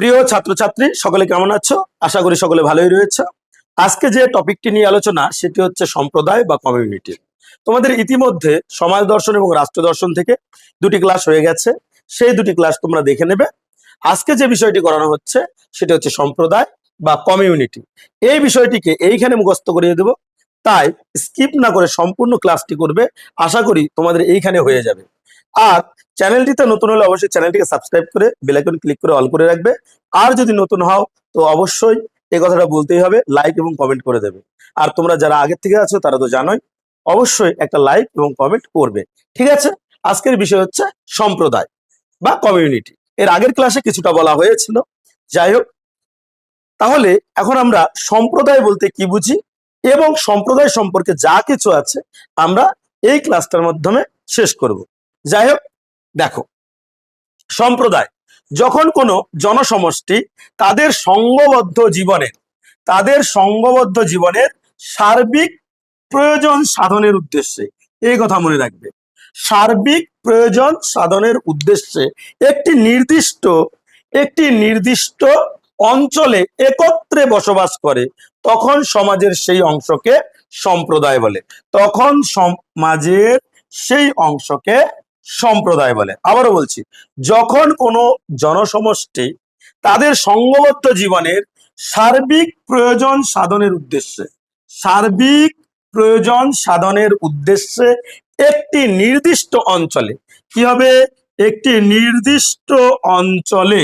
প্রিয় ছাত্রছাত্রী, সকলে কেমন আছো? আশা করি সকলে ভালোই রয়েছে। আজকে যে টপিকটি নিয়ে আলোচনা, সেটি হচ্ছে সম্প্রদায় বা কমিউনিটি তোমাদের ইতিমধ্যে সমাজ দর্শন এবং রাষ্ট্র দর্শন থেকে দুটি ক্লাস হয়ে গেছে। সেই দুটি ক্লাস তোমরা দেখে নেবে। আজকে যে বিষয়টি করানো হচ্ছে, সেটা হচ্ছে সম্প্রদায় বা কমিউনিটি এই বিষয়টিকে এইখানে মুখস্থ করিয়ে দেব। তাই স্কিপ না করে সম্পূর্ণ ক্লাসটি করবে। আশা করি তোমাদের এইখানে হয়ে যাবে। আর চ্যানেলটিতে নতুন হলে অবশ্যই চ্যানেলটিকে সাবস্ক্রাইব করে বেলাইকন ক্লিক করে অল করে রাখবে। আর যদি নতুন হও, তো অবশ্যই এই কথাটা বলতেই হবে লাইক এবং কমেন্ট করে দেবে। আর তোমরা যারা আগের থেকে আছো, তারা তো জানোই, অবশ্যই একটা লাইক এবং কমেন্ট করবে। ঠিক আছে? আজকের বিষয় হচ্ছে সম্প্রদায় বা কমিউনিটি এর আগের ক্লাসে কিছুটা বলা হয়েছিল। যাই হোক, তাহলে এখন আমরা সম্প্রদায় বলতে কি বুঝি? এবং সম্প্রদায় সম্পর্কে যা কিছু আছে, আমরা এই ক্লাসটার মাধ্যমে শেষ করব। যাই হোক, দেখো, সম্প্রদায়, যখন কোনো জনসমষ্টি তাদের সংঘবদ্ধ জীবনের, তাদের সংঘবদ্ধ জীবনের সার্বিক প্রয়োজন সাধনের উদ্দেশ্যে, এই কথা মনে রাখবে। সার্বিক প্রয়োজন সাধনের উদ্দেশ্যে একটি নির্দিষ্ট একটি নির্দিষ্ট অঞ্চলে একত্রে বসবাস করে তখন সমাজের সেই অংশকে সম্প্রদায় বলে। তখন সমাজের সেই অংশকে সম্প্রদায় বলে। আবারও বলছি, যখন কোনো জনসমষ্টি তাদের সংঘবদ্ধ জীবনের সার্বিক প্রয়োজন সাধনের উদ্দেশ্যে, সার্বিক প্রয়োজন সাধনের উদ্দেশ্যে একটি নির্দিষ্ট অঞ্চলে, কি হবে? একটি নির্দিষ্ট অঞ্চলে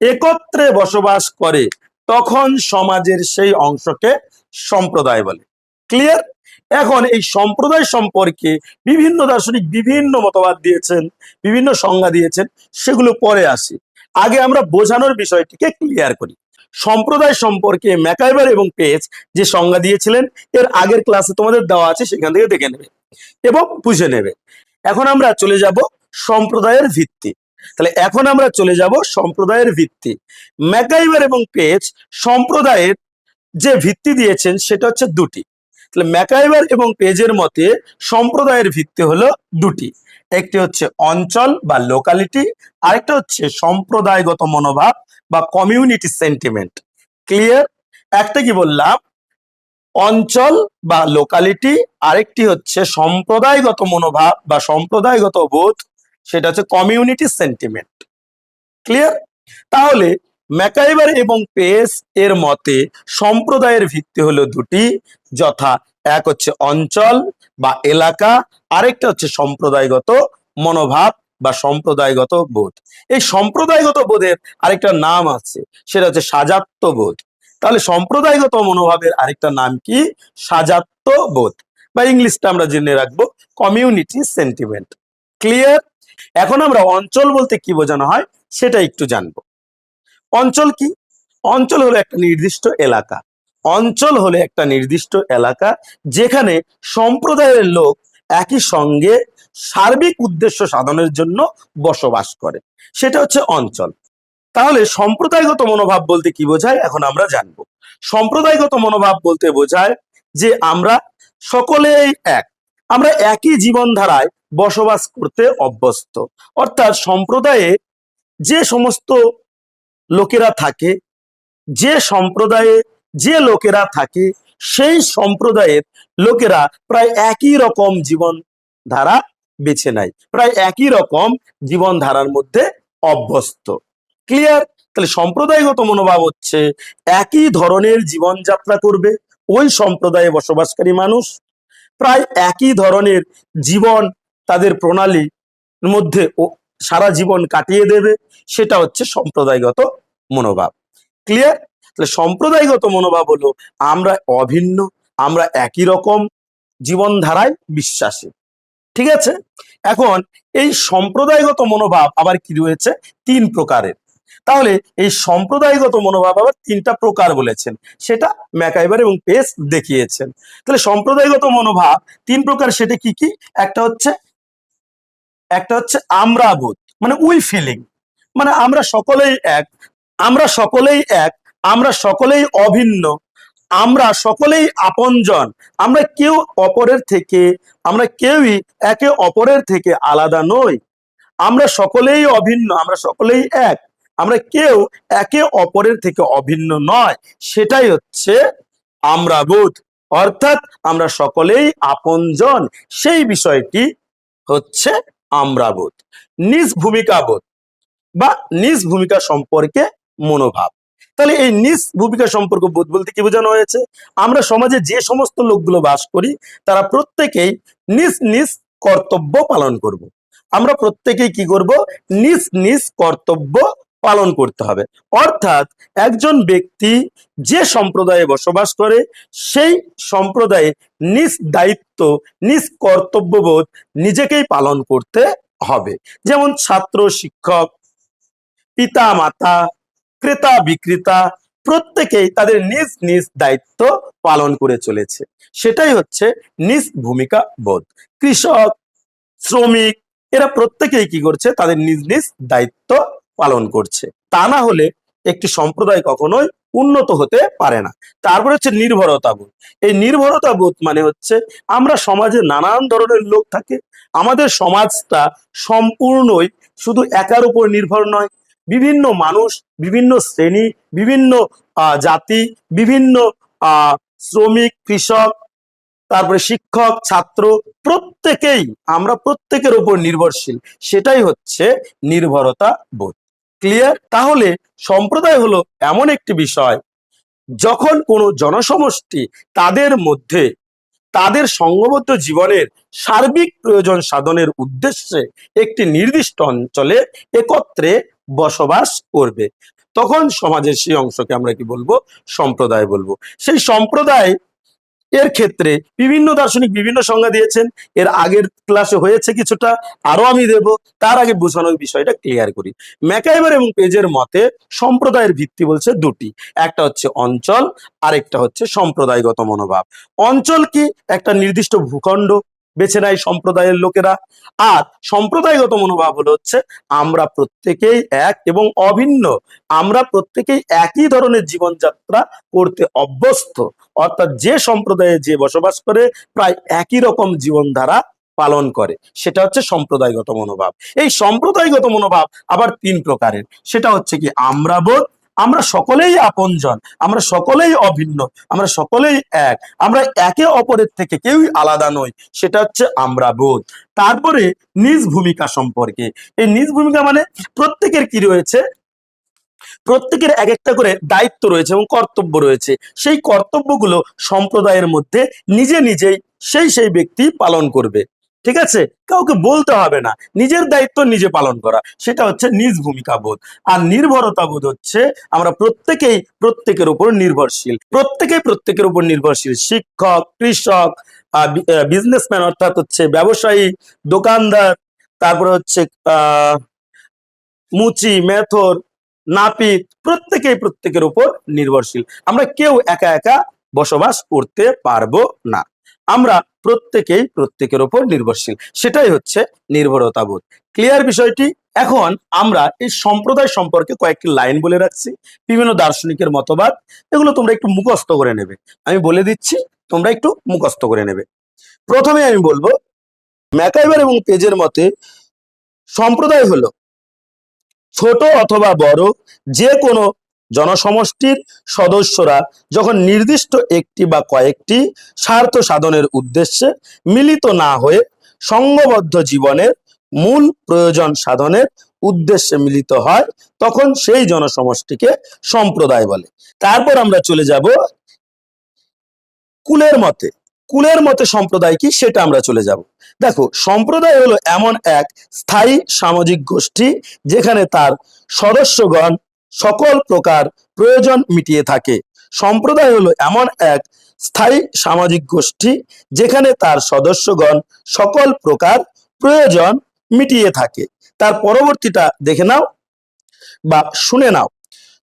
একত্রে বসবাস করে তখন সমাজের সেই অংশকে সম্প্রদায় বলে। ক্লিয়ার এখন এই সম্প্রদায় সম্পর্কে বিভিন্ন দার্শনিক বিভিন্ন মতবাদ দিয়েছেন, বিভিন্ন সংজ্ঞা দিয়েছেন, সেগুলো পরে আসি। আগে আমরা বোঝানোর বিষয়টিকে ক্লিয়ার করি। সম্প্রদায় সম্পর্কে ম্যাকাইবার এবং পেজ যে সংজ্ঞা দিয়েছিলেন, এর আগের ক্লাসে তোমাদের দেওয়া আছে, সেখান থেকে দেখে নেবে এবং বুঝে নেবে। এখন আমরা চলে যাব সম্প্রদায়ের ভিত্তি। তাহলে এখন আমরা চলে যাব সম্প্রদায়ের ভিত্তি। ম্যাকাইবার এবং পেজ সম্প্রদায়ের যে ভিত্তি দিয়েছেন সেটা হচ্ছে দুটি। তাহলে ম্যাকাইবার এবং পেজের মতে সম্প্রদায়ের ভিত্তি হলো দুটি। একটি হচ্ছে অঞ্চল বা লোকালিটি আরেকটা হচ্ছে সম্প্রদায়গত মনোভাব বা কমিউনিটি সেন্টিমেন্ট ক্লিয়ার একটা কি বললাম? অঞ্চল বা লোকালিটি আরেকটি হচ্ছে সম্প্রদায়গত মনোভাব বা সম্প্রদায়গত বোধ। সেটা হচ্ছে কমিউনিটি সেন্টিমেন্ট ক্লিয়ার তাহলে ম্যাকাইবার এবং পেস এর মতে সম্প্রদায়ের ভিত্তি হলো দুটি, যথা এক হচ্ছে অঞ্চল বা এলাকা, আরেকটা হচ্ছে সম্প্রদায়গত মনোভাব বা সম্প্রদায়গত বোধ। এই সম্প্রদায়গত বোধের আরেকটা নাম আছে, সেটা হচ্ছে সাজাত্য বোধ। তাহলে সম্প্রদায়গত মনোভাবের আরেকটা নাম কি? সাজাত্য বোধ। বা ইংলিশটা আমরা জেনে রাখব কমিউনিটি সেন্টিমেন্ট ক্লিয়ার এখন আমরা অঞ্চল বলতে কি বোঝানো হয় সেটা একটু জানব। অঞ্চল কি? অঞ্চল হলো একটা নির্দিষ্ট এলাকা। অঞ্চল হলো একটা নির্দিষ্ট এলাকা যেখানে সম্প্রদায়ের লোক একই সঙ্গে সার্বিক উদ্দেশ্য সাধনের জন্য বসবাস করে। সেটা হচ্ছে অঞ্চল। তাহলে সম্প্রদায়গত মনোভাব বলতে কি বোঝায়? এখন আমরা জানব। সম্প্রদায়গত মনোভাব বলতে বোঝায় যে আমরা সকলেই এক। আমরা একই জীবনধারায় বসবাস করতে অভ্যস্ত। অর্থাৎ সম্প্রদায়ে যে সমস্ত লোকেরা থাকে, যে সম্প্রদায়ে যে লোকেরা থাকে, সেই সম্প্রদায়ের লোকেরা প্রায় একই রকম জীবন ধারা বেছে নেয়। প্রায় একই রকম জীবন ধারার মধ্যে অভ্যস্ত। ক্লিয়ার তাহলে সম্প্রদায়গত মনোভাব হচ্ছে, একই ধরনের জীবনযাত্রা করবে ওই সম্প্রদায়ে বসবাসকারী মানুষ। প্রায় একই ধরনের জীবন তাদের প্রণালীর মধ্যে ও- সারা জীবন কাটিয়ে দেবে, সেটা হচ্ছে সম্প্রদায়গত মনোভাব। ক্লিয়ার তাহলে সম্প্রদায়গত মনোভাব হলো, আমরা অভিন্ন, আমরা একই রকম জীবনধারায় বিশ্বাসী। ঠিক আছে? এখন এই সম্প্রদায়গত মনোভাব আবার কি রয়েছে? তিন প্রকারের। তাহলে এই সম্প্রদায়গত মনোভাব আবার তিনটা প্রকার বলেছেন, সেটা ম্যাকাইবার এবং পেস দেখিয়েছেন। তাহলে সম্প্রদায়গত মনোভাব, তিন প্রকার সেটা কি কি? একটা হচ্ছে একটা হচ্ছে আমরা বোধ মানে উই ফিলিং মানে আমরা সকলেই এক, আমরা সকলেই এক, আমরা সকলেই অভিন্ন, আমরা সকলেই আপনজন, আমরা কেউ অপরের থেকে, আমরা কেউই একে অপরের থেকে আলাদা নই, আমরা সকলেই অভিন্ন, আমরা সকলেই এক, আমরা কেউ একে অপরের থেকে অভিন্ন নয়, সেটাই হচ্ছে আমরা বোধ, অর্থাৎ আমরা সকলেই আপনজন, সেই বিষয়টি হচ্ছে আমরা বোধ নিজ ভূমিকা বোধ বা নিজ ভূমিকা সম্পর্কে মনোভাব। তাহলে এই নিজ ভূমিকা সম্পর্ক বোধ বলতে কি বোঝানো হয়েছে? আমরা সমাজে যে সমস্ত লোকগুলো বাস করি, তারা প্রত্যেকেই নিজ নিজ কর্তব্য পালন করব। আমরা প্রত্যেকেই কি করব? নিজ নিজ কর্তব্য পালন করতে হবে। অর্থাৎ একজন ব্যক্তি যে সম্প্রদায়ে বসবাস করে, সেই সম্প্রদায়ে নিজ দায়িত্ব, নিজ কর্তব্যবোধ নিজেকেই পালন করতে হবে। যেমন ছাত্র, শিক্ষক পিতা মাতা ক্রেতা, বিক্রেতা, প্রত্যেকেই তাদের নিজ নিজ দায়িত্ব পালন করে চলেছে। সেটাই হচ্ছে নিজ ভূমিকা বোধ। কৃষক, শ্রমিক, এরা প্রত্যেকেই কি করছে? তাদের নিজ নিজ দায়িত্ব পালন করছে। তা না হলে একটি সম্প্রদায় কখনোই উন্নত হতে পারে না। তারপর হচ্ছে নির্ভরতা বোধ। এই নির্ভরতা বোধ মানে হচ্ছে আমরা সমাজে নানান ধরনের লোক থাকে। আমাদের সমাজটা সম্পূর্ণই শুধু একার উপর নির্ভর নয়। বিভিন্ন মানুষ, বিভিন্ন শ্রেণি, বিভিন্ন জাতি, বিভিন্ন শ্রমিক, কৃষক, তারপরে শিক্ষক, ছাত্র, প্রত্যেকেই আমরা প্রত্যেকের উপর নির্ভরশীল। সেটাই হচ্ছে নির্ভরতা বোধ। ক্লিয়ার তাহলে সম্প্রদায় হলো এমন একটি বিষয়। যখন কোনো জনসমষ্টি তাদের মধ্যে তাদের সংঘবদ্ধ জীবনের সার্বিক প্রয়োজন সাধনের উদ্দেশ্যে একটি নির্দিষ্ট অঞ্চলে একত্রে বসবাস করবে, তখন সমাজের সেই অংশকে আমরা কি বলব? সম্প্রদায় বলব। সেই সম্প্রদায় এর ক্ষেত্রে বিভিন্ন দার্শনিক বিভিন্ন সংজ্ঞা দিয়েছেন। এর আগের ক্লাসে হয়েছে কিছুটা, আরও আমি দেব। তার আগে বোঝানোর বিষয়টা ক্লিয়ার করি। ম্যাকাইবার এবং পেজের মতে সম্প্রদায়ের ভিত্তি বলছে দুটি। একটা হচ্ছে অঞ্চল, আরেকটা হচ্ছে সম্প্রদায়গত মনোভাব। অঞ্চল কি? একটা নির্দিষ্ট ভূখণ্ড বেছে নেয় সম্প্রদায়ের লোকেরা। আর সম্প্রদায়গত মনোভাব হলো হচ্ছে, আমরা প্রত্যেকেই এক এবং অভিন্ন। আমরা প্রত্যেকেই একই ধরনের জীবনযাত্রা করতে অভ্যস্ত। অর্থাৎ যে সম্প্রদায়ে যে বসবাস করে, প্রায় একই রকম জীবনধারা পালন করে। সেটা হচ্ছে সম্প্রদায়গত মনোভাব। এই সম্প্রদায়গত মনোভাব আবার তিন প্রকারের। সেটা হচ্ছে কি, আমরা বোধ আমরা সকলেই আপনজন, আমরা সকলেই অভিন্ন, আমরা সকলেই এক, আমরা একে অপরের থেকে কেউই আলাদা নই, সেটা হচ্ছে আমরা বোধ। তারপরে নিজ ভূমিকা সম্পর্কে। এই নিজ ভূমিকা মানে প্রত্যেকের কি রয়েছে? প্রত্যেকের এক একটা করে দায়িত্ব রয়েছে এবং কর্তব্য রয়েছে। সেই কর্তব্যগুলো সম্প্রদায়ের মধ্যে নিজে নিজেই সেই সেই ব্যক্তি পালন করবে। ঠিক আছে? কাউকে বলতে হবে না। নিজের দায়িত্ব নিজে পালন করা। সেটা হচ্ছে নিজ ভূমিকা বোধ। আর নির্ভরতা বোধ হচ্ছে আমরা প্রত্যেকেই প্রত্যেকের উপর নির্ভরশীল। প্রত্যেকেই প্রত্যেকের উপর নির্ভরশীল। শিক্ষক, কৃষক বিজনেসম্যান অর্থাৎ হচ্ছে ব্যবসায়ী, দোকানদার, তারপরে হচ্ছে মুচি, মেথর, নাপিত, প্রত্যেকেই প্রত্যেকের উপর নির্ভরশীল। আমরা কেউ একা একা বসবাস করতে পারব না। আমরা প্রত্যেকেই প্রত্যেকের ওপর নির্ভরশীল। সেটাই হচ্ছে নির্ভরতা বোধ। ক্লিয়ার বিষয়টি? এখন আমরা এই সম্প্রদায় সম্পর্কে কয়েকটি লাইন বলে রাখছি। বিভিন্ন দার্শনিকের মতবাদ, এগুলো তোমরা একটু মুখস্থ করে নেবে। আমি বলে দিচ্ছি, তোমরা একটু মুখস্থ করে নেবে। প্রথমে আমি বলব ম্যাকাইবার এবং পেজের মতে সম্প্রদায় হলো ছোট অথবা বড়, যে কোনো জনসমষ্টির সদস্যরা যখন নির্দিষ্ট একটি বা কয়েকটি স্বার্থ সাধনের উদ্দেশ্যে মিলিত না হয়ে সংঘবদ্ধ জীবনের মূল প্রয়োজন সাধনের উদ্দেশ্যে মিলিত হয়, তখন সেই জনসমষ্টিকে সম্প্রদায় বলে। তারপর আমরা চলে যাব কুলের মতে। কুলের মতে সম্প্রদায় কি সেটা আমরা চলে যাব। দেখো, সম্প্রদায় হলো এমন এক স্থায়ী সামাজিক গোষ্ঠী যেখানে তার সদস্যগণ সকল প্রকার প্রয়োজন মিটিয়ে থাকে। সম্প্রদায় হলো এমন এক স্থায়ী সামাজিক গোষ্ঠী, যেখানে তার সদস্যগণ সকল প্রকার প্রয়োজন মিটিয়ে থাকে। তার পরবর্তীটা দেখে নাও বা শুনে নাও।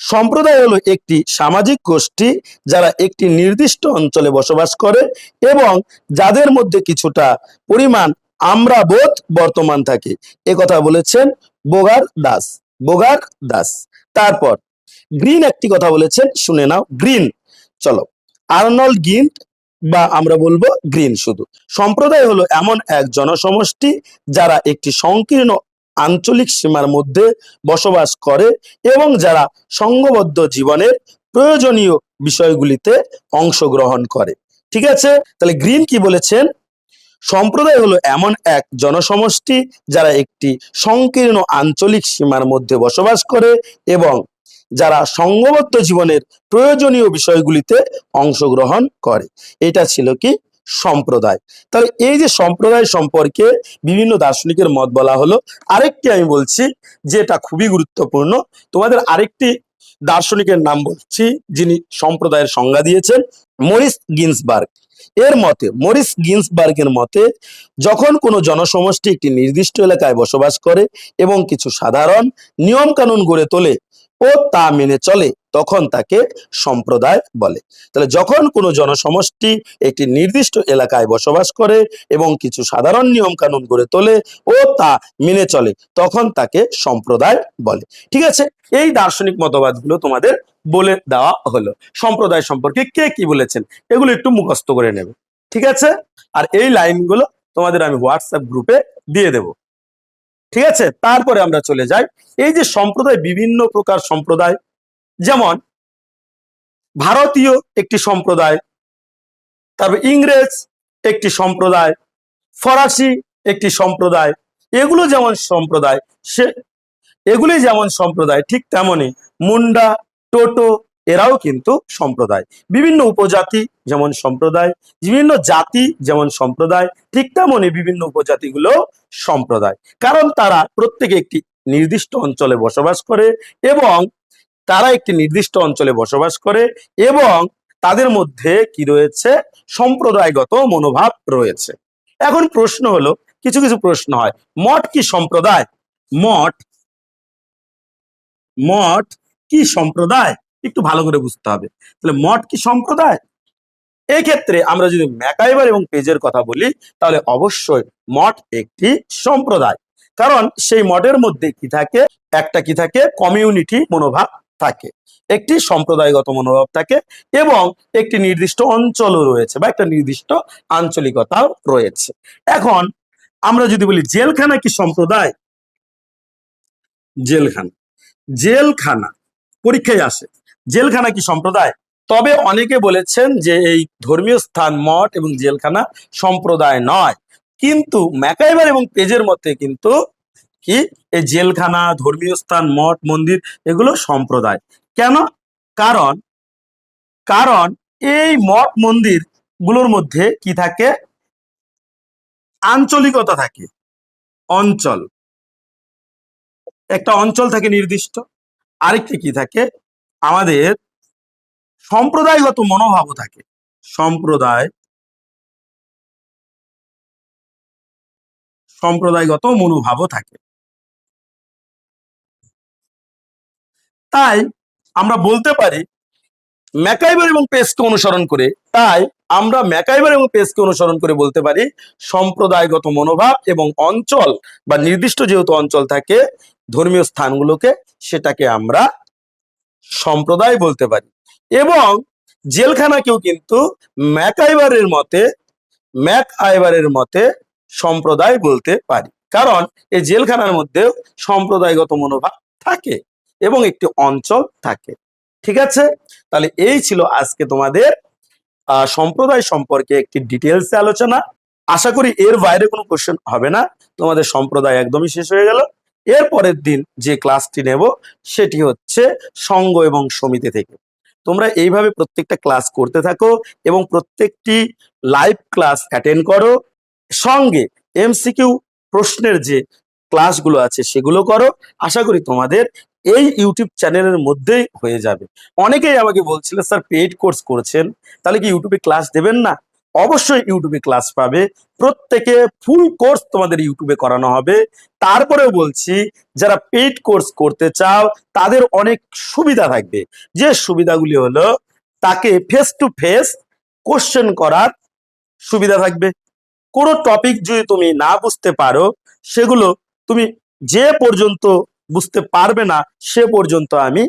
সম্প্রদায় হলো একটি সামাজিক গোষ্ঠী, যারা একটি নির্দিষ্ট অঞ্চলে বসবাস করে এবং যাদের মধ্যে কিছুটা পরিমাণ আমরা বোধ বর্তমান থাকে। এ কথা বলেছেন বোগার দাস। বোগার দাস। তারপর গ্রিন একটি কথা বলেছেন, শুনে নাও গ্রিন চলো আর্নল্ড গিন্ট বা আমরা বলব গ্রিন শুধু। সম্প্রদায় হলো এমন এক জনসমষ্টি যারা একটি সংকীর্ণ আঞ্চলিক সীমার মধ্যে বসবাস করে এবং যারা সংঘবদ্ধ জীবনের প্রয়োজনীয় বিষয়গুলিতে অংশগ্রহণ করে। ঠিক আছে? তাহলে গ্রিন কি বলেছেন? সম্প্রদায় হলো এমন এক জনসমষ্টি যারা একটি সংকীর্ণ আঞ্চলিক সীমার মধ্যে বসবাস করে এবং যারা সংঘবদ্ধ জীবনের প্রয়োজনীয় বিষয়গুলিতে অংশগ্রহণ করে। এটা ছিল কি? সম্প্রদায়। তাহলে এই যে সম্প্রদায় সম্পর্কে বিভিন্ন দার্শনিকের মত বলা হলো, আরেকটি আমি বলছি যেটা খুবই গুরুত্বপূর্ণ। তোমাদের আরেকটি দার্শনিকের নাম বলছি, যিনি সম্প্রদায়ের সংজ্ঞা দিয়েছেন, মরিস গিন্সবার্গ। এর মতে, মরিস গিন্সবার্গের মতে, যখন কোনো জনসমষ্টি একটি নির্দিষ্ট এলাকায় বসবাস করে এবং কিছু সাধারণ নিয়ম কানুন গড়ে তোলে ও তা মেনে চলে তখন তাকে সম্প্রদায় বলে। তাহলে যখন কোনো জনসমষ্টি একটি নির্দিষ্ট এলাকায় বসবাস করে এবং কিছু সাধারণ নিয়ম কানুন গড়ে তোলে ও তা মেনে চলে, তখন তাকে সম্প্রদায় বলে। ঠিক আছে? এই দার্শনিক মতবাদগুলো তোমাদের বলে দেওয়া হলো। সম্প্রদায় সম্পর্কে কে কি বলেছেন, এগুলো একটু মুখস্থ করে নেবে। ঠিক আছে? আর এই লাইনগুলো তোমাদের আমি হোয়াটসঅ্যাপ গ্রুপে দিয়ে দেব। ঠিক আছে? তারপরে আমরা চলে যাই। এই যে সম্প্রদায়, বিভিন্ন প্রকার সম্প্রদায় যেমন ভারতীয় একটি সম্প্রদায়, তারপর ইংরেজ একটি সম্প্রদায়, ফরাসি একটি সম্প্রদায়, এগুলো যেমন সম্প্রদায়, সে এগুলি যেমন সম্প্রদায়, ঠিক তেমনই মুন্ডা, টোটো এরাও কিন্তু সম্প্রদায়। বিভিন্ন উপজাতি যেমন সম্প্রদায়, বিভিন্ন জাতি যেমন সম্প্রদায়, ঠিক তেমনই বিভিন্ন উপজাতিগুলো সম্প্রদায়। কারণ তারা প্রত্যেকে একটি নির্দিষ্ট অঞ্চলে বসবাস করে এবং তারা একটি নির্দিষ্ট অঞ্চলে বসবাস করে এবং তাদের মধ্যে কি রয়েছে? সম্প্রদায়গত মনোভাব রয়েছে। এখন প্রশ্ন হলো, কিছু কিছু প্রশ্ন হয়। মঠ কি সম্প্রদায়? মঠ মঠ কি সম্প্রদায়? একটু ভালো করে বুঝতে হবে। তাহলে মঠ কি সম্প্রদায়? এই ক্ষেত্রে আমরা যদি ম্যাকাইবার এবং পেজের কথা বলি, তাহলে অবশ্যই মঠ একটি সম্প্রদায়। কারণ সেই মঠের মধ্যে কি থাকে? একটা কি থাকে? কমিউনিটি মনোভাব থাকে। একটি সম্প্রদায়গত মনোভাব থাকে এবং একটি নির্দিষ্ট অঞ্চলও রয়েছে বা একটা নির্দিষ্ট আঞ্চলিকতাও রয়েছে। এখন আমরা যদি বলি জেলখানা কি সম্প্রদায়? জেলখানা। জেলখানা। পরীক্ষায় আসে। জেলখানা কি সম্প্রদায়? তবে অনেকে বলেছেন যে এই ধর্মীয় স্থান, মঠ এবং জেলখানা সম্প্রদায় নয়। কিন্তু ম্যাকাইবার এবং পেজের মতে কিন্তু কি? এই জেলখানা, ধর্মীয় স্থান, মঠ, মন্দির, এগুলো সম্প্রদায়। কেন? কারণ কারণ এই মঠ মন্দিরগুলোর মধ্যে কি থাকে? আঞ্চলিকতা থাকে। অঞ্চল। একটা অঞ্চল থাকে নির্দিষ্ট, আরেকটি কি থাকে? আমাদের সম্প্রদায়গত মনোভাবও থাকে। সম্প্রদায় সম্প্রদায়গত মনোভাবও থাকে। তাই আমরা বলতে পারি ম্যাকাইবার এবং পেসকে অনুসরণ করে, তাই আমরা ম্যাকাইবার এবং পেসকে অনুসরণ করে বলতে পারি সম্প্রদায়গত মনোভাব এবং অঞ্চল বা নির্দিষ্ট যেহেতু অঞ্চল থাকে, ধর্মীয় স্থানগুলোকে সেটাকে আমরা সম্প্রদায় বলতে পারি। এবং জেলখানাকেও কিন্তু ম্যাকাইবারের মতে ম্যাক আইবারের মতে সম্প্রদায় বলতে পারি। কারণ এই জেলখানার মধ্যেও সম্প্রদায়গত মনোভাব থাকে। এবং একটি অঞ্চল থাকে। ঠিক আছে? তাহলে এই ছিল আজকে তোমাদের সম্প্রদায় সম্পর্কে একটি ডিটেলস আলোচনা। আশা করি এর বাইরে কোনো কোশ্চেন হবে না। তোমাদের সম্প্রদায় একদমই শেষ হয়ে গেল। এর পরের দিন যে ক্লাসটি নেব, সেটি হচ্ছে সঙ্গ এবং সমিতি থেকে। তোমরা এইভাবে প্রত্যেকটা ক্লাস করতে থাকো এবং প্রত্যেকটি লাইভ ক্লাস অ্যাটেন্ড করো। সঙ্গে এমসিকিউ প্রশ্নের যে ক্লাসগুলো আছে, সেগুলো করো। আশা করি তোমাদের এই ইউটিউব চ্যানেলের মধ্যেই হয়ে যাবে। অনেকেই আমাকে বলছিল, স্যার পেইড কোর্স করছেন, তাহলে কি ইউটিউবে ক্লাস দেবেন না? অবশ্যই ইউটিউবে ক্লাস পাবে। প্রত্যেকে ফুল কোর্স তোমাদের ইউটিউবে করানো হবে। তারপরেও বলছি, যারা পেইড কোর্স করতে চাও, তাদের অনেক সুবিধা থাকবে। যে সুবিধাগুলি হলো, তাকে ফেস টু ফেস কোশ্চেন করার সুবিধা থাকবে। কোনো টপিক যদি তুমি না বুঝতে পারো, সেগুলো তুমি যে পর্যন্ত বুঝতে পারবে না, সে পর্যন্ত আমি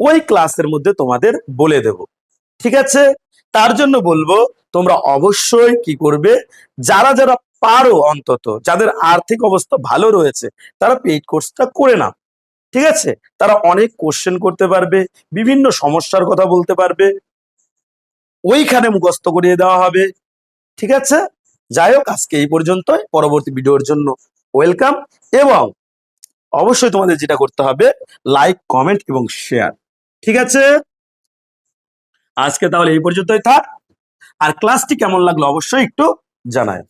ওই ক্লাসের মধ্যে তোমাদের বলে দেব। ঠিক আছে? তার জন্য বলব, তোমরা অবশ্যই কি করবে, যারা যারা পারো অন্তত, যাদের আর্থিক অবস্থা ভালো রয়েছে, তারা পেইড কোর্সটা করে না ঠিক আছে? তারা অনেক কোশ্চেন করতে পারবে, বিভিন্ন সমস্যার কথা বলতে পারবে। ওইখানে মুখস্থ করিয়ে দেওয়া হবে। ঠিক আছে? যাই হোক, আজকে এই পর্যন্তই। পরবর্তী ভিডিওর জন্য ওয়েলকাম এবং অবশ্যই তোমাদের যেটা করতে হবে লাইক কমেন্ট এবং শেয়ার ঠিক আছে? আজকে তাহলে এই পর্যন্তই থাক। আর ক্লাসটি কেমন লাগল অবশ্যই একটু জানায়।